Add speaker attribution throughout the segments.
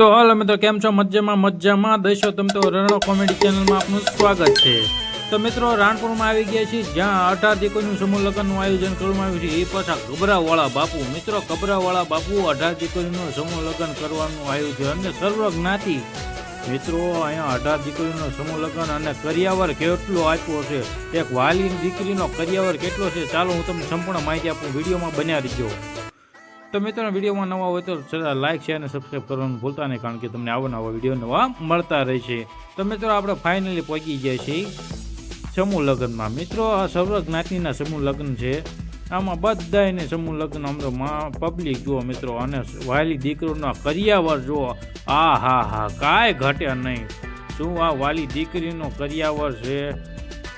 Speaker 1: તો હાલ મિત્રો, કેમ છો? મજામાં મજામાં. દશો તમે તો રણો કોમેડી ચેનલમાં આપનું સ્વાગત છે. તો મિત્રો, રાણપુરમાં આવી ગયા છીએ, જ્યાં અઢાર દીકરીનું સમૂહ લગ્નનું આયોજન કરવામાં આવ્યું છે. એ પાછા ગભરાવાળા બાપુ. મિત્રો, ગભરાવાળા બાપુ અઢાર દીકરીનું સમૂહ લગ્ન કરવાનું આયોજન અને સર્વ જ્ઞાતિ મિત્રો, અહીંયા અઢાર દીકરીનો સમૂહ લગ્ન અને કરિયાવર કેટલો આપ્યો છે? એક વાલી દીકરીનો કરિયાવર કેટલો છે? ચાલો, હું તમને સંપૂર્ણ માહિતી આપું. વિડીયોમાં બન્યા રહીજો તો મિત્રો, વિડીયોમાં નવા હોય તો લાઇક શેર અને સબસ્ક્રાઈબ કરવાનું ભૂલતા નહીં, કારણ કે તમને આવા નવા વીડિયો નવા મળતા રહે છે. તો મિત્રો, આપણે ફાઇનલી પહોંચી ગયા છીએ સમૂહ લગ્નમાં. મિત્રો, આ સર્વ જ્ઞાતિના સમૂહ લગ્ન છે. આમાં બધાને સમૂહ લગ્ન અમને મા પબ્લિક જુઓ મિત્રો, અને વાલી દીકરીના કરિયાવર જુઓ. આ હા હા કાંઈ ઘટે નહીં. શું આ વાલી દીકરીનો કરિયાવર છે?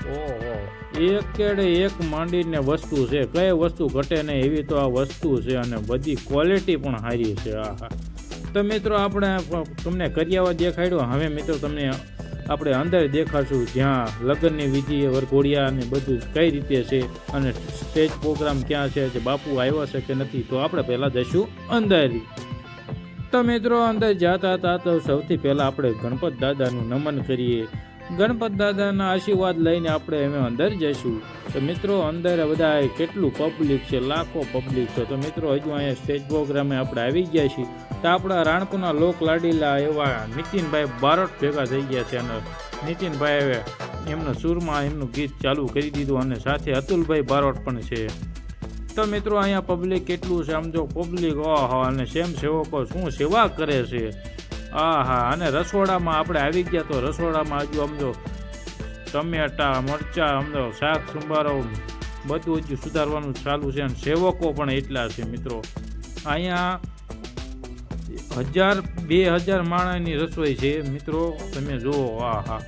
Speaker 1: ઓહો. એક કેડે એક માંડીને વસ્તુ છે. કઈ વસ્તુ ઘટે નહીં એવી તો આ વસ્તુ છે અને બધી ક્વોલિટી પણ સારી છે. આ તો મિત્રો, આપણે તમને કર્યાવા દેખાડ્યો. હવે મિત્રો, તમને આપણે અંદર દેખાડશું જ્યાં લગ્નની વિધિ, વરઘોડિયા અને બધું કઈ રીતે છે અને સ્ટેજ પ્રોગ્રામ ક્યાં છે જે બાપુ આવ્યા છે કે નથી, તો આપણે પહેલાં જઈશું અંદર. તો મિત્રો, અંદર જતા હતા તો સૌથી પહેલાં આપણે ગણપત દાદાનું નમન કરીએ. ગણપત દાદાના આશીર્વાદ લઈને આપણે અમે અંદર જઈશું. તો મિત્રો, અંદર બધા કેટલું પબ્લિક છે? લાખો પબ્લિક છે. તો મિત્રો, હજુ અહીંયા સ્ટેજ પ્રોગ્રામે આપણે આવી ગયા છીએ. તો આપણા રાણપુરના લોક લાડીલા એવા નીતિનભાઈ બારોટ ભેગા થઈ ગયા છે અને નીતિનભાઈએ એમના સૂરમાં એમનું ગીત ચાલુ કરી દીધું અને સાથે અતુલભાઈ બારોટ પણ છે. તો મિત્રો, અહીંયા પબ્લિક કેટલું છે? આમ જો પબ્લિક ઓહો, અને સેમ સેવકો શું સેવા કરે છે? હા હા અને રસોડામાં આપણે આવી ગયા તો રસોડામાં હજુ સમજો ટમેટા, મરચાં સમજો શાક, સંભારો, બધું હજુ સુધારવાનું ચાલુ છે અને સેવકો પણ એટલા છે મિત્રો. અહીંયા હજાર, બે હજાર માણસની રસોઈ છે મિત્રો. તમે જુઓ હા હા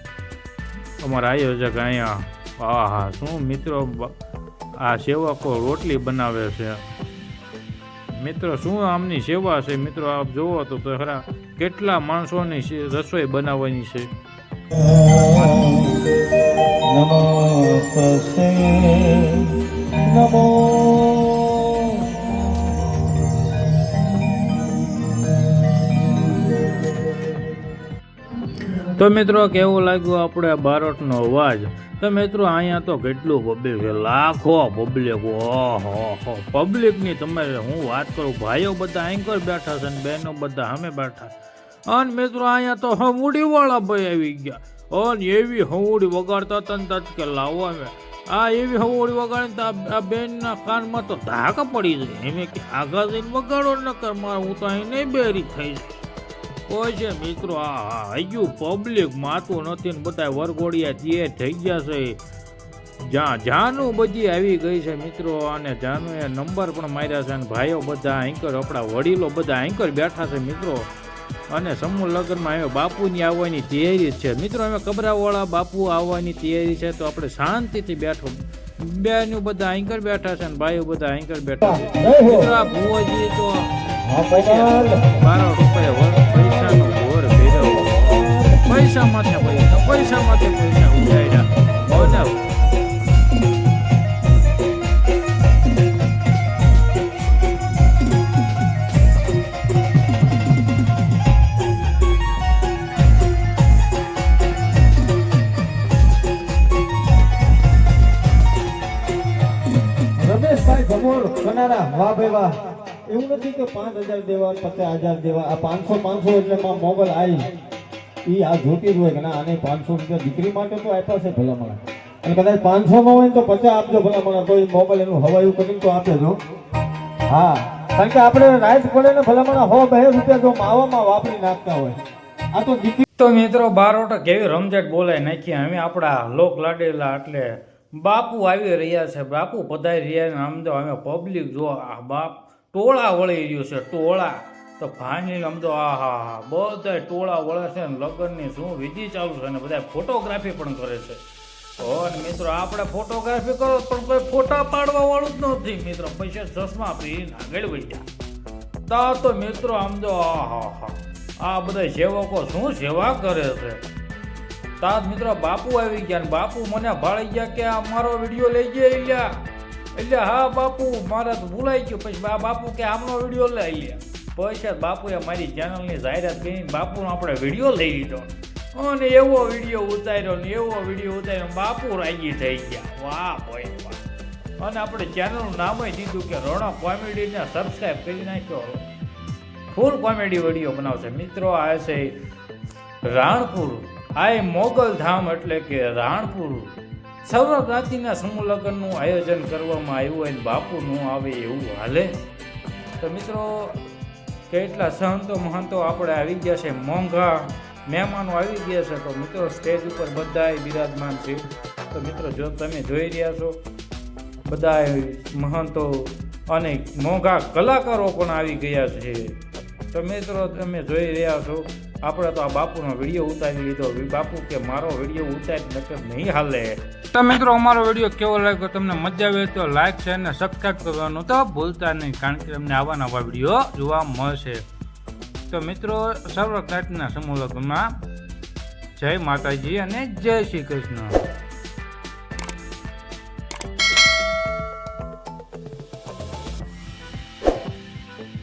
Speaker 1: અમારા આયોજક અહીંયા. હા હા શું મિત્રો આ સેવકો રોટલી બનાવે છે. મિત્રો, શું આમની સેવા છે? મિત્રો, આપ તો તો ખરા. કેટલા માણસોની રસોઈ બનાવવાની છે? તો મિત્રો કેવું લાગ્યું આપણે બારોટનો અવાજ? તો મિત્રો અહીંયા તો કેટલું પબ્લિક છે? લાખો પબ્લિક ઓહો પબ્લિકની તમે હું વાત કરું? ભાઈઓ બધા એન્કર બેઠા છે અને બહેનો બધા સામે બેઠા અને મિત્રો અહીંયા તો હમુડીવાળા ભાઈ આવી ગયા. અને એવી હમુડી વગાડતા તન ને તત કે લાવો અમે આ એવી હમુડી વગાડે તો આ- બેનના કાનમાં તો ધાક પડી જાય એમ કે આગળ જઈને વગાડો ન કર મારે હું તો અહીં નહીં બેરી થઈ કોઈ છે મિત્રો આ હજુ પબ્લિક માતું નથી ને બધા વરઘોડિયા જે થઈ ગયા છે જ્યાં જાનું બધી આવી ગઈ છે મિત્રો અને જાનું એ નંબર પણ માર્યા છે અને ભાઈઓ બધા એન્કર આપણા વડીલો બધા એન્કર બેઠા છે મિત્રો અને સમૂહ લગ્નમાં હવે બાપુની આવવાની તૈયારી છે. મિત્રો અમે કબરાવાળા બાપુ આવવાની તૈયારી છે તો આપણે શાંતિથી બેઠો. બેનું બધા એન્કર બેઠા છે અને ભાઈઓ બધા એન્કર બેઠા છે. મિત્રો આ ભુવાજી તો
Speaker 2: હા
Speaker 1: રૂપિયા
Speaker 2: રમેશભાઈ ભગોળ કનારા વાહ ભાઈ વાહ એવું નથી કે પાંચ હજાર દેવા, પચાસ હજાર દેવા. આ પાંચસો પાંચસો એટલે માં મોબાઈલ આવી એ આ જોતી જ હોય કે ના, આને પાંચસો રૂપિયા દીકરી માટે તો આપ્યા છે ભલામણ. અને કદાચ પાંચસો માં હોય તો પચાસ આપજો ભલામણ. તો એ મોબાઈલ એનું હવાયું કરીને તો આપે જો હા. કારણ કે આપણે રાઈટ પડે ને ભલામણ હો બે રૂપિયા જો માવામાં વાપરી નાખતા હોય. આ તો દીકરી
Speaker 1: તો મિત્રો બારોટા કેવી રમઝટ બોલાય નાખી. અમે આપણા લોક લાડેલા એટલે બાપુ આવી રહ્યા છે, બાપુ પધારી રહ્યા ને આમ તો અમે પબ્લિક જો, આ બાપ ટોળા વળી રહ્યું છે, ટોળા. તો ભાંજી આમ તો, આ હા હા બધા ટોળા વળે છે ને લગ્નની શું વિધિ ચાલુ છે ને બધા ફોટોગ્રાફી પણ કરે છે. અને મિત્રો, આપણે ફોટોગ્રાફી કરો પણ કોઈ ફોટા પાડવા વાળું જ નથી. મિત્રો, પૈસા ચશ્મા પીને આગળ વધ્યા. તા તો મિત્રો, આમ તો, આ હા હા. આ બધા સેવકો શું સેવા કરે છે? તાત મિત્રો, બાપુ આવી ગયા ને બાપુ મને ભાળી ગયા કે આ મારો વીડિયો લઈ ગયા એટલે એટલે હા બાપુ, મારે તો ભૂલાઈ ગયું. પછી આ બાપુ કે આમનો વીડિયો લઈ લે પછી બાપુએ મારી ચેનલની જાહેરાત કરીને બાપુનો આપણે વીડિયો લઈ લીધો. અને એવો વીડિયો ઉતાર્યો ને એવો વીડિયો ઉતાર્યો બાપુ રાજી થઈ ગયા. વાહ ભાઈ, વાહ. અને આપણે ચેનલનું નામ દીધું કે રોણા કોમેડીને સબસ્ક્રાઈબ કરી નાખ્યો. ફૂલ કોમેડી વીડિયો બનાવશે. મિત્રો, આ છે રાણપુર. આ એ મોગલ ધામ એટલે કે રાણપુર. સર્વ જ્ઞાતિના સમૂહ લગ્નનું આયોજન કરવામાં આવ્યું હોય બાપુ ન આવે એવું હાલે. તો મિત્રો, કેટલા સંતો મહંતો આપણે આવી ગયા છે, મોંઘા મહેમાનો આવી ગયા છે. તો મિત્રો, સ્ટેજ ઉપર બધાય બિરાજમાન છે. તો મિત્રો, જો તમે જોઈ રહ્યા છો, બધાય મહંતો અને મોંઘા કલાકારો પણ આવી ગયા છે. તો મિત્રો, તમે જોઈ રહ્યા છો આપણે તો આ બાપુનો વીડિયો ઉતારી લીધો. બાપુ કે મારો વીડિયો ઉતારી નકર નહીં હાલે. તો મિત્રો, અમારો વીડિયો કેવો લાગ્યો? તમને મજા આવે તો લાઈક છે અને સબસ્ક્રાઈબ કરવાનું તો ભૂલતા નહીં, કારણ કે તમને આવા નવા વીડિયો જોવા મળશે. તો મિત્રો સર્વ જ્ઞાતિના સમૂહ લગ્નમાં જય માતાજી અને જય શ્રી કૃષ્ણ.